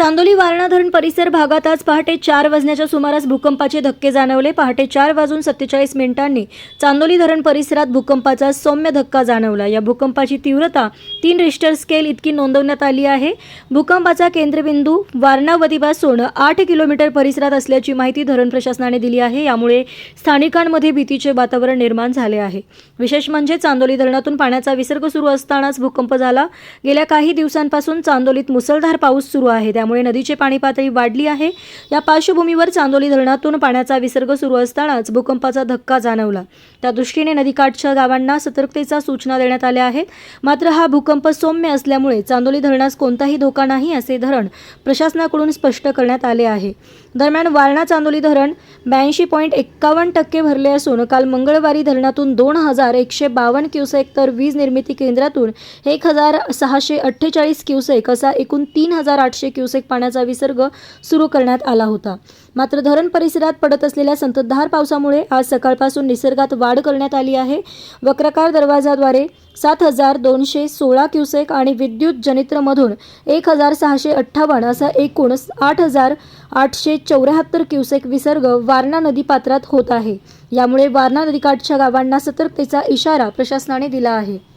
चांदोली वारणा धरण परिसर भागात आज पहाटे चार वाजण्याच्या सुमारास भूकंपाचे धक्के जाणवले. पहाटे चार वाजून सत्तेचाळीस मिनिटांनी चांदोली धरण परिसरात भूकंपाचा सौम्य धक्का जाणवला. या भूकंपाची तीव्रता तीन रिश्टर स्केल इतकी नोंदवण्यात आली आहे. भूकंपाचा केंद्रबिंदू वारणावतीपासून आठ किलोमीटर परिसरात असल्याची माहिती धरण प्रशासनाने दिली आहे. यामुळे स्थानिकांमध्ये भीतीचे वातावरण निर्माण झाले आहे. विशेष म्हणजे चांदोली धरणातून पाण्याचा विसर्ग सुरू असतानाच भूकंप झाला. गेल्या काही दिवसांपासून चांदोलीत मुसळधार पाऊस सुरू आहे. त्यामुळे नदीची पाणी पातळी वाढली आहे. या पार्श्वभूमीवर चांदोली धरणातून पाण्याचा विसर्ग सुरू असतानाच भूकंपाचा धक्का जाणवला. त्या दृष्टीने नदीकाठच्या गावांना सतर्कतेचा सूचना देण्यात आल्या आहेत. मात्र हा भूकंप सौम्य असल्यामुळे चांदोली धरणास कोणताही धोका नाही असे धरण प्रशासनाकडून स्पष्ट करण्यात आले आहे. दरम्यान वारणा चांदोली धरण ब्याऐंशी पॉईंट एक्कावन्न टक्के भरले असून काल मंगळवारी धरणातून दोन हजार एकशे बावन्न क्युसेक तर वीज निर्मिती केंद्रातून एक हजार सहाशे अठ्ठेचाळीस क्युसेक असा एकूण तीन हजार आठशे क्युसेक पाण्याचा विसर्ग सुरू करण्यात आला होता. मात्र धरण परिसरात पडत असलेल्या संततधार पावसामुळे आज सकाळपासून निसर्गात वाढ करण्यात आली आहे. वक्रकार दरवाजाद्वारे सात हजार दोनशे सोळा क्युसेक आणि विद्युत जनित्रमधून एक हजार सहाशे अठ्ठावन्न असा एकूण आठ हजार आठशे चौऱ्याहत्तर क्युसेक विसर्ग वारणा नदीपात्रात होत आहे. यामुळे वारणा नदीकाठच्या गावांना सतर्कतेचा इशारा प्रशासनाने दिला आहे.